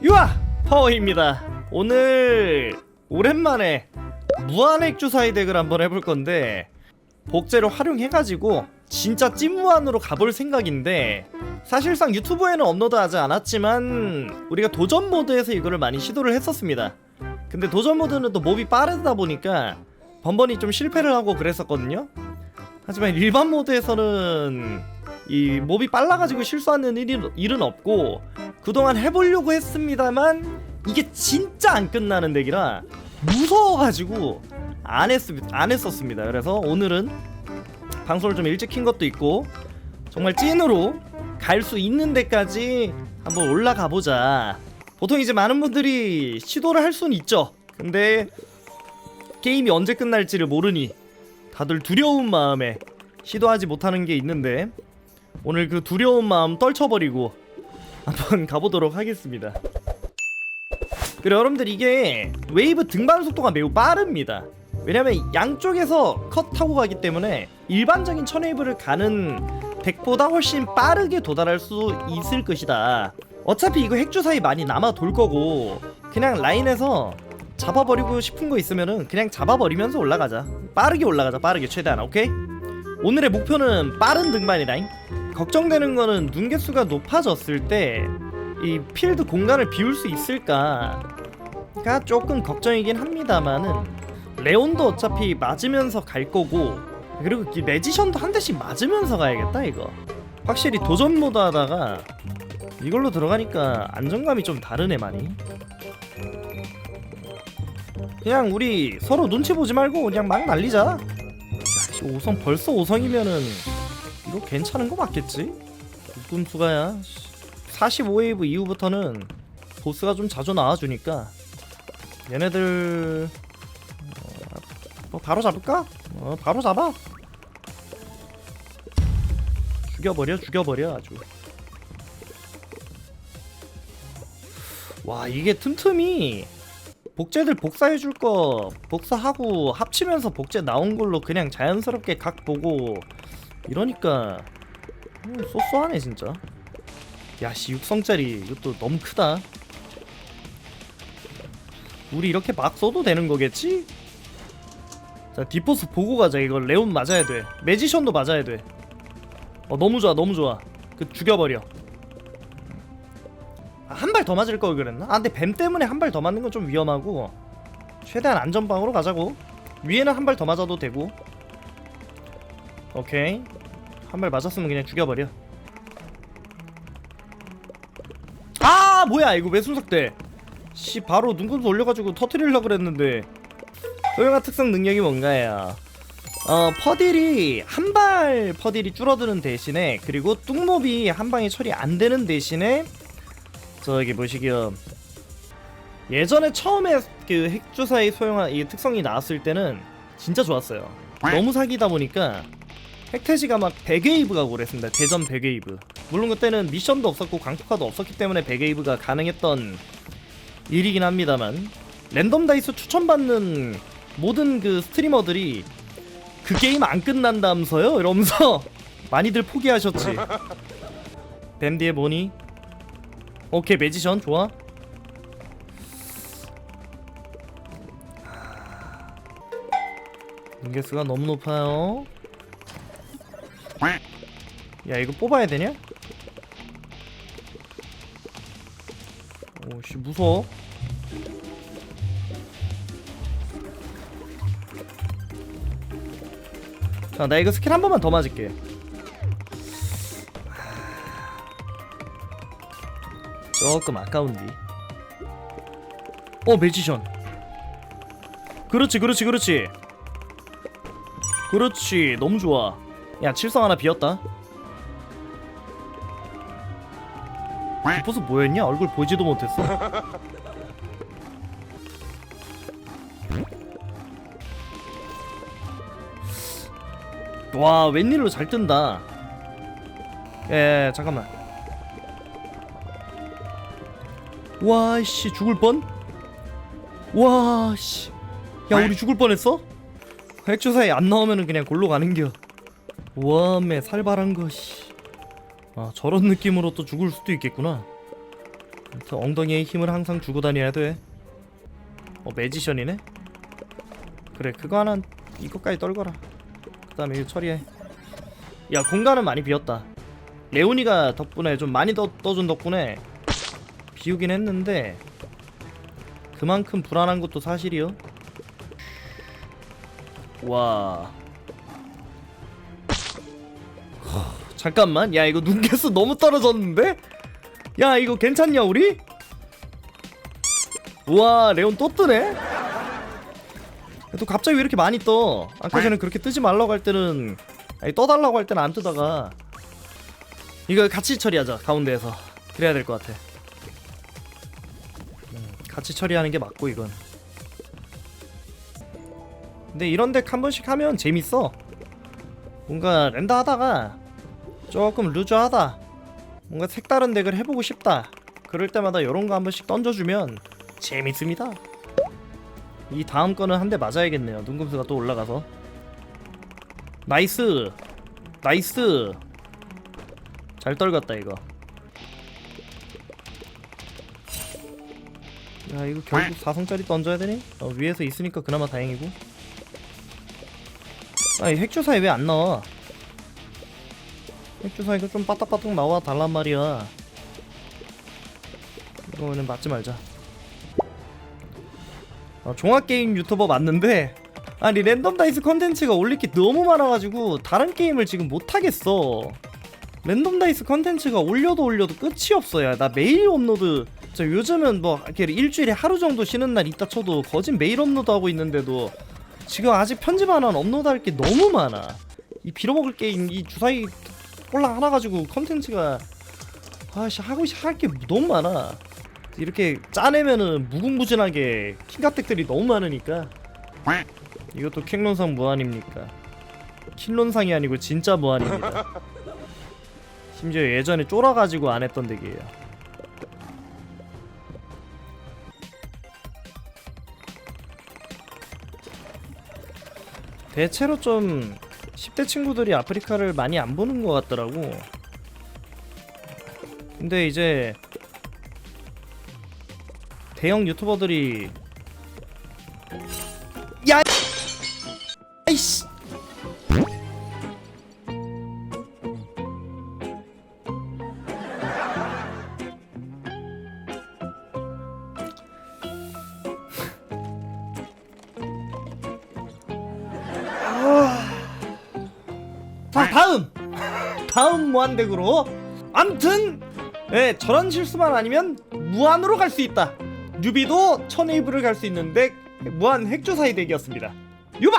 유아 파워입니다. 오늘 오랜만에 무한액 주사위 덱을 한번 해볼 건데 복제를 활용해가지고 진짜 찐무한으로 가볼 생각인데 사실상 유튜브에는 업로드하지 않았지만 우리가 도전 모드에서 이거를 많이 시도를 했었습니다. 근데 도전 모드는 또 몹이 빠르다 보니까 번번이 좀 실패를 하고 그랬었거든요. 하지만 일반 모드에서는 이 몹이 빨라가지고 실수하는 일이, 일은 없고 그동안 해보려고 했습니다만 이게 진짜 안 끝나는 덱이라 무서워가지고 안, 했, 안 했었습니다. 그래서 오늘은 방송을 좀 일찍 킨 것도 있고 정말 찐으로 갈 수 있는 데까지 한번 올라가 보자. 보통 이제 많은 분들이 시도를 할 수는 있죠. 근데 게임이 언제 끝날지를 모르니 다들 두려운 마음에 시도하지 못하는 게 있는데 오늘 그 두려운 마음 떨쳐버리고 한번 가보도록 하겠습니다. 그리고 여러분들 이게 웨이브 등반 속도가 매우 빠릅니다. 왜냐면 양쪽에서 컷 타고 가기 때문에 일반적인 천웨이브를 가는 덱보다 훨씬 빠르게 도달할 수 있을 것이다. 어차피 이거 핵주사위 많이 남아 돌 거고 그냥 라인에서 잡아버리고 싶은 거 있으면은 그냥 잡아버리면서 올라가자. 빠르게 올라가자. 빠르게 최대한. 오케이? 오늘의 목표는 빠른 등반이다잉. 걱정되는 거는 눈 개수가 높아졌을 때 이 필드 공간을 비울 수 있을까가 조금 걱정이긴 합니다만은 레온도 어차피 맞으면서 갈 거고 그리고 이 매지션도 한 대씩 맞으면서 가야겠다 이거. 확실히 도전 모드 하다가 이걸로 들어가니까 안정감이 좀 다르네 많이. 그냥 우리 서로 눈치 보지 말고 그냥 막 날리자. 야, 5성 벌써 5성이면은 이거 괜찮은 거 맞겠지? 꿈수가야 45웨이브 이후부터는 보스가 좀 자주 나와주니까 얘네들 어, 뭐 바로 잡을까? 어 바로 잡아 죽여버려 죽여버려 아주 와 이게 틈틈이 복제들 복사해줄 거 복사하고 합치면서 복제 나온 걸로 그냥 자연스럽게 각 보고 이러니까 음, 쏘쏘하네 진짜. 야씨 6성짜리. 이것도 너무 크다. 우리 이렇게 막 써도 되는 거겠지? 자 디포스 보고 가자. 이거 레온 맞아야 돼. 매지션도 맞아야 돼 어 너무 좋아 너무 좋아. 그 죽여버려. 아, 한발 더 맞을 걸 그랬나? 아 근데 뱀 때문에 한 발 더 맞는 건 좀 위험하고 최대한 안전방으로 가자고. 위에는 한 발 더 맞아도 되고 오케이. 한 발 맞았으면 그냥 죽여버려. 아 뭐야 이거 왜 순삭돼? 씨 바로 눈금수 올려가지고 터트리려고 그랬는데. 소형아 특성 능력이 뭔가요? 어 퍼딜이 한 발 퍼딜이 줄어드는 대신에 그리고 뚱몹이 한 방에 처리 안 되는 대신에 저기 보시기요? 예전에 처음에 그 핵주사의 소형화 이 특성이 나왔을 때는 진짜 좋았어요. 너무 사기다 보니까 핵태시가 막 100웨이브 가고 그랬습니다. 대전 100웨이브. 물론 그때는 미션도 없었고 광폭화도 없었기 때문에 100웨이브가 가능했던 일이긴 합니다만 랜덤 다이스 추천받는 모든 그 스트리머들이 그 게임 안 끝난다면서요? 이러면서 많이들 포기하셨지. 뱀디에 뭐니? 오케이 매지션 좋아. 눈개수가 너무 높아요 야 이거 뽑아야 되냐? 오씨 무서워. 자 나 이거 스킬 한 번만 더 맞을게. 조금 아까운디 어 매지션. 그렇지 그렇지 그렇지. 그렇지 너무 좋아. 야 칠성 하나 비었다 디포스 뭐였냐? 얼굴 보지도 못했어 와 웬일로 잘 뜬다 예 잠깐만 와씨 죽을 뻔? 와씨 야 우리 죽을 뻔했어? 핵조사에 안 나오면은 그냥 골로 가는겨 와매 살벌한 것이 아 저런 느낌으로 또 죽을 수도 있겠구나 아무튼 엉덩이에 힘을 항상 주고 다녀야 돼. 어 매지션이네. 그래 그거 하나 이것까지 떨거라. 그 다음에 이거 처리해. 야 공간은 많이 비었다. 레오니가 덕분에 좀 많이 떠, 떠준 덕분에 비우긴 했는데 그만큼 불안한 것도 사실이요. 와. 잠깐만, 야 이거 눈개수 너무 떨어졌는데? 야 이거 괜찮냐 우리? 우와 레온 또 뜨네? 또 갑자기 왜 이렇게 많이 떠? 아까 전에 그렇게 뜨지 말라고 할 때는 아니 떠달라고 할 때는 안 뜨다가 이거 같이 처리하자 가운데에서 그래야 될 것 같아 음, 같이 처리하는 게 맞고 이건 근데 이런 덱 한 번씩 하면 재밌어 뭔가 랜더 하다가 조금 루즈하다. 뭔가 색다른 덱을 해보고 싶다. 그럴 때마다 이런 거 한 번씩 던져주면 재밌습니다. 이 다음 거는 한 대 맞아야겠네요. 눈금수가 또 올라가서. 나이스! 나이스! 잘 떨궜다 이거. 야 이거 결국 4성짜리 던져야 되니? 어, 위에서 있으니까 그나마 다행이고. 아이 핵주사에 왜 안 나와? 핵 주사 이거 좀 빠딱빠딱 나와 달란 말이야. 이거는 맞지 말자. 어, 종합게임 유튜버 맞는데 아니 랜덤 다이스 컨텐츠가 올릴 게 너무 많아가지고 다른 게임을 지금 못하겠어. 랜덤 다이스 컨텐츠가 올려도 올려도 끝이 없어요 나 매일 업로드 저 요즘은 뭐 이렇게 일주일에 하루 정도 쉬는 날 있다 쳐도 거진 매일 업로드 하고 있는데도 지금 아직 편집 하나 업로드 할 게 너무 많아. 이 빌어먹을 게임 이 주사위 꼴랑 하나 가지고 컨텐츠가 아씨 하고 할게 너무 많아. 이렇게 짜내면은 무궁무진하게 킹가택들이 너무 많으니까. 이것도 킹론상 무한입니까? 킬론상이 아니고 진짜 무한입니다. 심지어 예전에 쫄아가지고 안 했던 덱이에요. 대체로 좀 10대 친구들이 아프리카를 많이 안 보는 것 같더라고. 근데 이제 대형 유튜버들이 자 다음. 다음 무한덱으로. 암튼 예 저런 실수만 아니면 무한으로 갈 수 있다. 뉴비도 천웨이브를 갈 수 있는 덱 무한 핵조사의 덱이었습니다. 유바